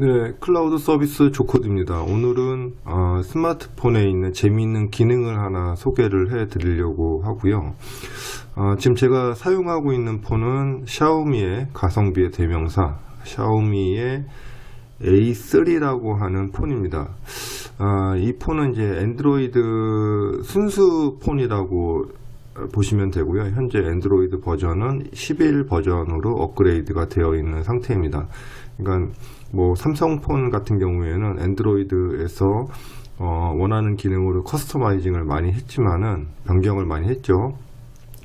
네, 클라우드 서비스 조코드입니다. 오늘은 어, 스마트폰에 있는 재미있는 기능을 하나 소개를 해 드리려고 하고요. 어, 지금 제가 사용하고 있는 폰은 샤오미의 가성비의 대명사 샤오미의 A3라고 하는 폰입니다. 아, 이 폰은 이제 엔드로이드 순수 폰이라고 보시면 되고요. 현재 엔드로이드 버전은 11 버전으로 업그레이드가 되어 있는 상태입니다. 그러니까 뭐 삼성폰 같은 경우에는 엔드로이드에서 어, 원하는 기능으로 커스터마이징을 많이 했지만은 변경을 많이 했죠.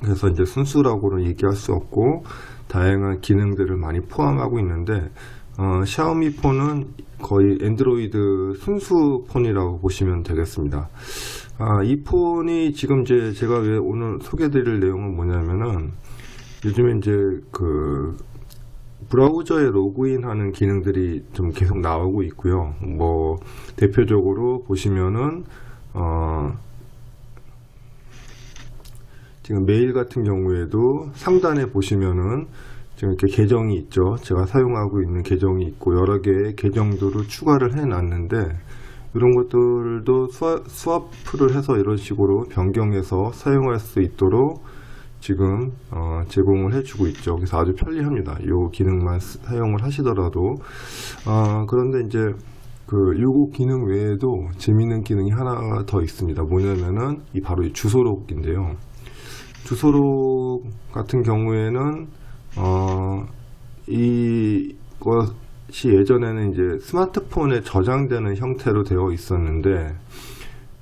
그래서 이제 순수라고는 얘기할 수 없고 다양한 기능들을 많이 포함하고 있는데 어, 샤오미 폰은 거의 엔드로이드 순수 폰이라고 보시면 되겠습니다. 아, 이 폰이 지금 이제 제가 왜 오늘 소개드릴 내용은 뭐냐면은 요즘에 이제 그 브라우저에 로그인하는 기능들이 좀 계속 나오고 있고요. 뭐 대표적으로 보시면은 어 지금 메일 같은 경우에도 상단에 보시면은 지금 이렇게 계정이 있죠. 제가 사용하고 있는 계정이 있고 여러 개의 계정들을 추가를 해 놨는데 이런 것들도 스와프를 해서 이런 식으로 변경해서 사용할 수 있도록 지금 어, 제공을 해주고 있죠. 그래서 아주 편리합니다. 이 기능만 사용을 하시더라도 어, 그런데 이제 그 요거 기능 외에도 재미있는 기능이 하나 더 있습니다. 뭐냐면은 이 바로 이 주소록인데요. 주소록 같은 경우에는 어, 이것 이 예전에는 이제 스마트폰에 저장되는 형태로 되어 있었는데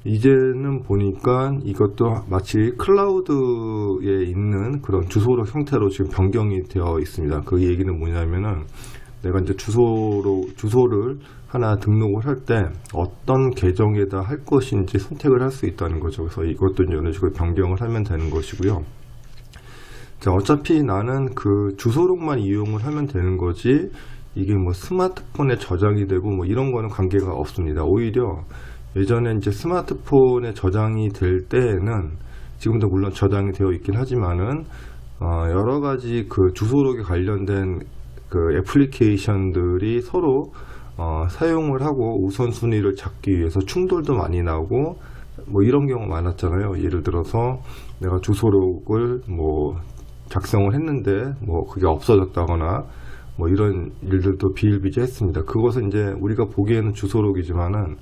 이제는 보니까 이것도 마치 클라우드에 있는 그런 주소록 형태로 지금 변경이 되어 있습니다. 그 얘기는 뭐냐면은 내가 이제 주소로 주소를 하나 등록을 할 때 어떤 계정에다 할 것인지 선택을 할 수 있다는 거죠. 그래서 이것도 이런 식으로 변경을 하면 되는 것이고요. 자, 어차피 나는 그 주소록만 이용을 하면 되는 거지 이게 뭐 스마트폰에 저장이 되고 뭐 이런 거는 관계가 없습니다. 오히려 예전에 이제 스마트폰에 저장이 될 때에는 지금도 물론 저장이 되어 있긴 하지만은 어 여러 가지 그 주소록에 관련된 그 애플리케이션들이 서로 어 사용을 하고 우선순위를 잡기 위해서 충돌도 많이 나고 뭐 이런 경우 많았잖아요. 예를 들어서 내가 주소록을 뭐 작성을 했는데 뭐 그게 없어졌다거나 뭐 이런 일들도 비일비재했습니다. 그것은 이제 우리가 보기에는 주소록이지만은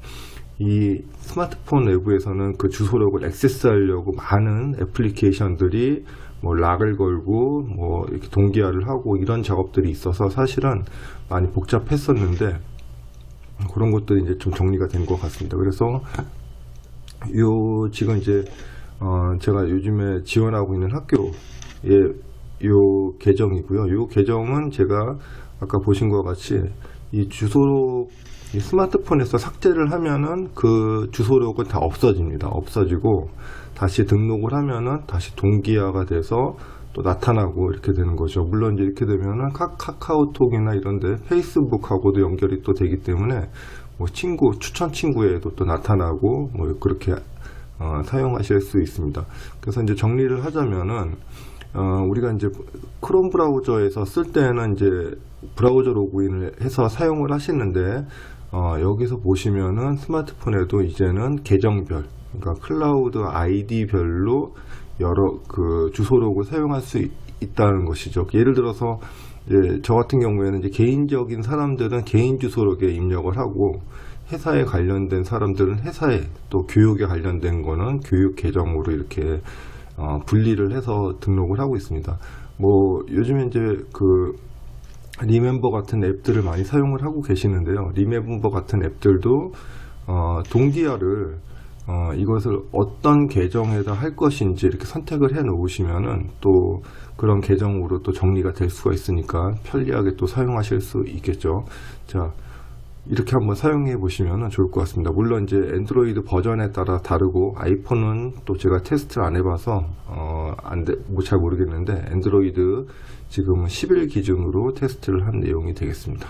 이 스마트폰 내부에서는 그 주소록을 액세스하려고 많은 애플리케이션들이 뭐 락을 걸고 뭐 이렇게 동기화를 하고 이런 작업들이 있어서 사실은 많이 복잡했었는데 그런 것들이 이제 좀 정리가 된 것 같습니다. 그래서 요 지금 이제 어 제가 요즘에 지원하고 있는 학교의 요 계정이고요. 요 계정은 제가 아까 보신 것 같이 이 주소록 이 스마트폰에서 삭제를 하면은 그 주소록은 다 없어집니다. 없어지고 다시 등록을 하면은 다시 동기화가 돼서 또 나타나고 이렇게 되는 거죠. 물론 이제 이렇게 되면은 카, 카카오톡이나 이런데 페이스북하고도 연결이 또 되기 때문에 뭐 친구 추천 친구에도 또 나타나고 뭐 그렇게 어, 사용하실 수 있습니다. 그래서 이제 정리를 하자면은 어, 우리가 이제 크롬 브라우저에서 쓸 때는 이제 브라우저 로그인을 해서 사용을 하시는데 어, 여기서 보시면은 스마트폰에도 이제는 계정별 그러니까 클라우드 아이디별로 여러 그 주소록을 사용할 수 있, 다는 것이죠. 예를 들어서 이제 저 같은 경우에는 이제 개인적인 사람들은 개인 주소록에 입력을 하고 회사에 관련된 사람들은 회사에 또 교육에 관련된 거는 교육 계정으로 이렇게 어, 분리를 해서 등록을 하고 있습니다. 뭐 요즘에 이제 그 리멤버 같은 앱들을 많이 사용을 하고 계시는데요. 리멤버 같은 앱들도 어, 동기화를 어, 이것을 어떤 계정에다 할 것인지 이렇게 선택을 해 놓으시면은 또 그런 계정으로 또 정리가 될 수가 있으니까 편리하게 또 사용하실 수 있겠죠. 자, 이렇게 한번 사용해 보시면 좋을 것 같습니다. 물론 이제 엔드로이드 버전에 따라 다르고 아이폰은 또 제가 테스트를 안 해봐서 어, 안잘 뭐 모르겠는데 엔드로이드 지금 10일 기준으로 테스트를 한 내용이 되겠습니다.